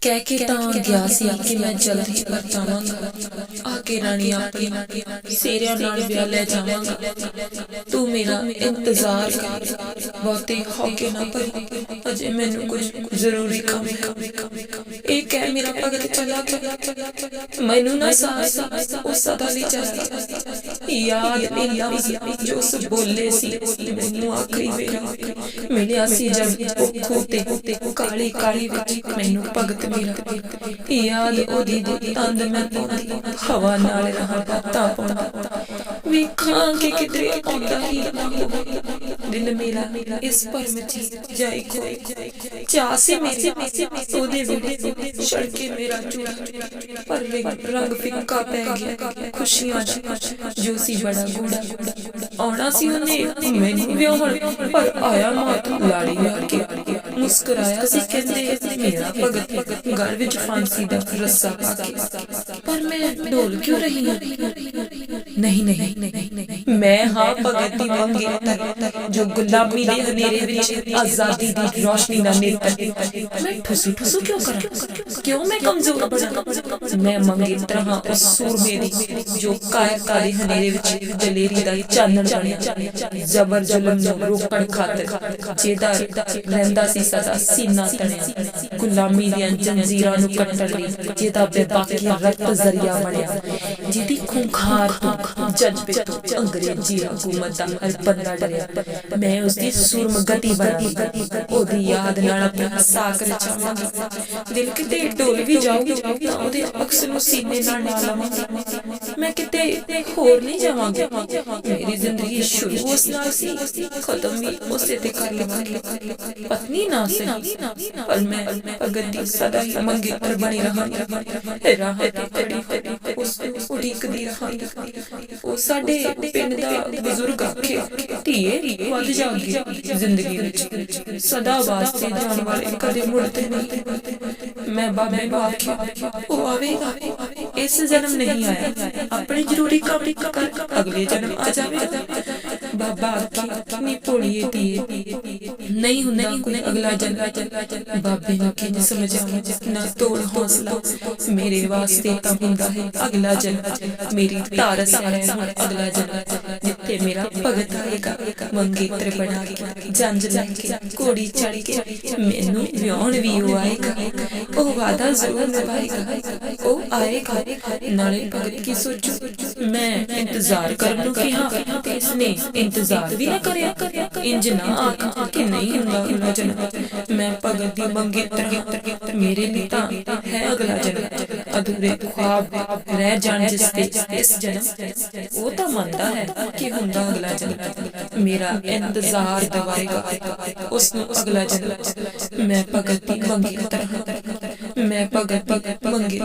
ਕਹਿ ਕੇ ਤਾਂ ਗਿਆ ਸੀ ਕਿ ਮੈਂ ਜਲਦੀ ਹੀ ਆ ਕੇ ਰਾਣੀ ਆਪਣੀ ਸੇਰਿਆਂ ਨਾਲ ਵਿਆਹ ਲੈ ਜਾਵਾਂਗਾ। ਤੂੰ ਮੇਰਾ ਇੰਤਜ਼ਾਰ ਕਰ। ਬਹੁਤੇ ਹੌਕੇ ਨਾ ਭਰੀ। ਅਜੇ ਮੈਨੂੰ ਕੁਝ ਜ਼ਰੂਰੀ ਕੰਮ ਇਹ ਕਹਿ ਮੇਰਾ ਭਗਤ ਚਲਾ ਗਿਆ। ਮੈਨੂੰ ਨਾ ਸਾਹ ਉਹ ਸਦਾ ਲਈ ਚਲਾ ਯਾਦ ਇਹ ਲਫ਼ਜ਼ ਜੋ ਉਸ ਬੋਲੇ ਸੀ, ਮੈਨੂੰ ਆਖਰੀ ਵੇਰਾ ਮਿਲਿਆ ਸੀ ਜਦ ਉਹ ਖੋਤੇ ਕਾਲੀ ਕਾਲੀ ਵਿੱਚ ਮੈਨੂੰ ਭਗਤ ਮੇਰਾ ਯਾਦ ਉਹਦੀ ਤੰਦ ਮੈਂ ਪਾਉਂਦੀ। ਹਵਾ ਨਾਲ ਰਹਾ ਬਾਤਾਂ ਪਾਉਂਦਾ। ਵੇਖਾਂ ਕਿ ਕਿਤੇ ਆਉਂਦਾ ਹੀ ਨਾ ਹੋਵੇ। ਦਿਲ ਮੇਰਾ ਇਸ ਭਰਮ ਚ ਜਾਈ ਕੋਈ। ਚਾਹ ਮੇਰੀ, ਉਹਦੇ ਵਿੜੇ ਛੜਕੇ ਮੇਰਾ ਚੂੜਾ। ਪਰ ਰੰਗ- ਰੰਗ ਫਿੱਕਾ ਪੈ ਗਿਆ, ਖੁਸ਼ੀਆਂ ਦਾ। ਜੋ ਸੀ ਬੜਾ ਗੂੜਾ। ਆਉਣਾ ਸੀ ਉਹਨੇ ਮੈਨੂੰ ਵਿਆਹਣ, ਪਰ ਆਇਆ ਮਾਤ ਲਾੜੀ ਵਿਆਹ ਕੇ। ਮੁਸਕਰਾਇਆ ਸੀ ਕਹਿੰਦੇ ਮੇਰਾ ਭਗਤ ਗਲ ਵਿੱਚ ਫਾਂਸੀ ਦਾ ਰੱਸਾ ਪਾ ਕੇ ਪਰ ਮੈਂ ਢੋਲ ਕਿਉਂ ਰਹੀ ਹਾਂ? ਨਹੀਂ ਨਹੀਂ। ਮੈਂ ਹਾਂ ਭਗਤ ਦੀ ਮੰਗੇਤਰ ਜੋ ਗੁਲਾਮੀ ਦੇ ਹਨੇਰੇ ਵਿੱਚ ਆਜ਼ਾਦੀ ਦੀ ਰੋਸ਼ਨੀ ਦਾ ਨੇਤਰ ਮੈਂ ਠੁਸੂ ਠੁਸੂ ਕਿਉਂ ਕਰਾਂ? ਕਿਉਂ ਮੈਂ ਕਮਜ਼ੋਰ ਬਣਾ? ਮੈਂ ਮੰਗੇਤਰ ਹਾਂ ਉਸ ਸੂਰਮੇ ਦੀ ਜੋ ਕਾਇਰਤਾ ਹਨੇਰੇ ਵਿੱਚ ਦਲੇਰੀ ਦਾ ਚਾਨਣ ਬਣਿਆ ਜ਼ਬਰ ਜ਼ੁਲਮ ਨੂੰ ਰੋਕਣ ਖਾਤਰ ਜਿਹਦਾ ਰਹਿੰਦਾ ਸੀ ਸਦਾ ਸੀਨਾ ਤਣਿਆ। ਗੁਲਾਮੀ ਦੀਆਂ ਜੰਜੀਰਾਂ ਨੂੰ ਕੱਟਣ ਲਈ ਜਿਹਦਾ ਬੇਬਾਕੀਆਂ ਰਕਤ ਜ਼ਰੀਆ ਬਣਿਆ। ਜਿਹਦੀ ਖੁੰਖਾਰ ਤੋਂ ਜਜ਼ਬੇ ਤੋਂ ਅੰਗਰੇਜ਼ੀ ਹਕੂਮਤ ਦਾ ਹਰ ਡਰਿਆ ਮੈਂ ਉਸ ਦੀ ਸੁਰਮ ਗਤੀ ਉਹਦੀ ਯਾਦ ਨਾਲ ਆਪਣਾ ਸਾਕ ਰਚਾਵਾਂਗੀ। ਦਿਲ ਕਿਤੇ ਡੋਲ ਵੀ ਜਾਊਗੀ ਤਾਂ ਉਹਦੇ ਅਕਸ ਨੂੰ ਸੀਨੇ ਨਾਲ ਨਾ ਲਵਾਂਗੀ ਮੈਂ ਕਿਤੇ ਹੋਰ ਨਹੀਂ ਜਾਵਾਂਗੀ। ਮੇਰੀ ਜ਼ਿੰਦਗੀ ਸ਼ੁਰੂ ਉਸ ਨਾਲ ਸੀ, ਖਤਮ ਵੀ ਉਸੇ ਤੇ ਕਰ ਲਵਾਂਗੀ। ਪਤਨੀ ਨਾ ਸਹੀ, ਪਰ ਮੈਂ ਅਗਤੀ ਸਦਾ ਹੀ ਮੰਗੇਤਰ ਬਣੀ ਰਹਾਂਗੀ। ਰਾਹ ਤੇ ਖੜੀ ਉਸ ਉਡੀਕਦੀ ਰਹਾਂਗੀ ਉਹ ਸਾਡੇ ਪਿੰਡ ਦਾ ਬਜ਼ੁਰਗ ਆਖੇ, ਧੀਏ, ਵੱਧ ਜਾਗੀ ਜ਼ਿੰਦਗੀ ਵਿੱਚ। ਸਦਾ ਵਾਸਤੇ ਜਾਣ ਵਾਲੇ ਕਦੇ ਮੁੜਦੇ ਨਹੀਂ। ਮੈਂ ਬਾਬੇ ਨੂੰ ਆਖਿਆ, ਉਹ ਆਵੇਗਾ ਇਸ ਜਨਮ ਨਹੀਂ ਆਇਆ। ਆਪਣੇ ਜ਼ਰੂਰੀ ਕੰਮ ਕਰ, ਅਗਲੇ ਜਨਮ ਆ ਜਾਵੇਗਾ। ਬਾਬਾ ਆਖੀ, ਨੀ ਭੋਲੀਏ ਧੀਏ ਨਹੀਂ ਹੁੰਦਾ ਕੋਈ ਅਗਲਾ ਜਨਮ ਬਾਬੇ ਨੂੰ ਕਿੰਜ ਸਮਝਾਵਾਂ ਨਾ ਤੋੜ ਹੌਸਲਾ। ਮੇਰੇ ਵਾਸਤੇ ਤਾਂ ਹੁੰਦਾ ਹੈ ਅਗਲਾ ਜਨਮ ਮੇਰੀ ਧਾਰਸ ਹੈ ਅਗਲਾ ਜਨਮ ਜਿੱਥੇ ਮੇਰਾ ਭਗਤ ਆਏਗਾ ਮੰਗੇਤਰ ਬਣਾ ਕੇ ਜੰਜ ਲੈ ਕੇ ਕੋੜੀ ਚੜ ਕੇ ਮੈਨੂੰ ਵਿਆਹਣ ਵੀ ਉਹ ਆਏਗਾ। ਉਹ ਵਾਦਾ ਜ਼ਰੂਰ ਨਿਭਾਏਗਾ। ਉਹ ਆਏਗਾ। ਨਾਲੇ ਭਗਤ ਕੀ ਸੋਚੂ? ਮੈਂ ਇੰਤਜ਼ਾਰ ਕਰਨ ਨੂੰ ਕਿਹਾ ਤੇ ਇਸਨੇ ਇੰਤਜ਼ਾਰ ਵੀ ਨਾ ਕਰਿਆ। ਇੰਜ ਨਾ ਆਖਾਂ ਕਿ ਨਹੀਂ ਹੁੰਦਾ ਅਗਲਾ ਜਨਮ ਮੈਂ ਭਗਤ ਦੀ ਮੰਗੇਤਰ ਮੇਰੇ ਲਈ ਤਾਂ ਹੈ ਅਗਲਾ ਜਨਮ ਅਧੂਰੇ ਖੁਆਬ ਰਹਿ ਜਾਣ ਜਿਸ ਤੇ ਇਸ ਜਨਮ ਉਹ ਤਾਂ ਮੰਨਦਾ ਹੈ ਕਿ ਹੁੰਦਾ ਅਗਲਾ ਜਨਮ ਮੇਰਾ ਇੰਤਜ਼ਾਰ ਦਵਾਏਗਾ ਉਸ ਨੂੰ ਅਗਲਾ ਜਨਮ ਮੈਂ ਭਗਤ ਦੀ ਮੰਗੇਤਰ ਹਾਂ ਮੈਂ ਭਗਤ ਦੀ ਮੰਗੇ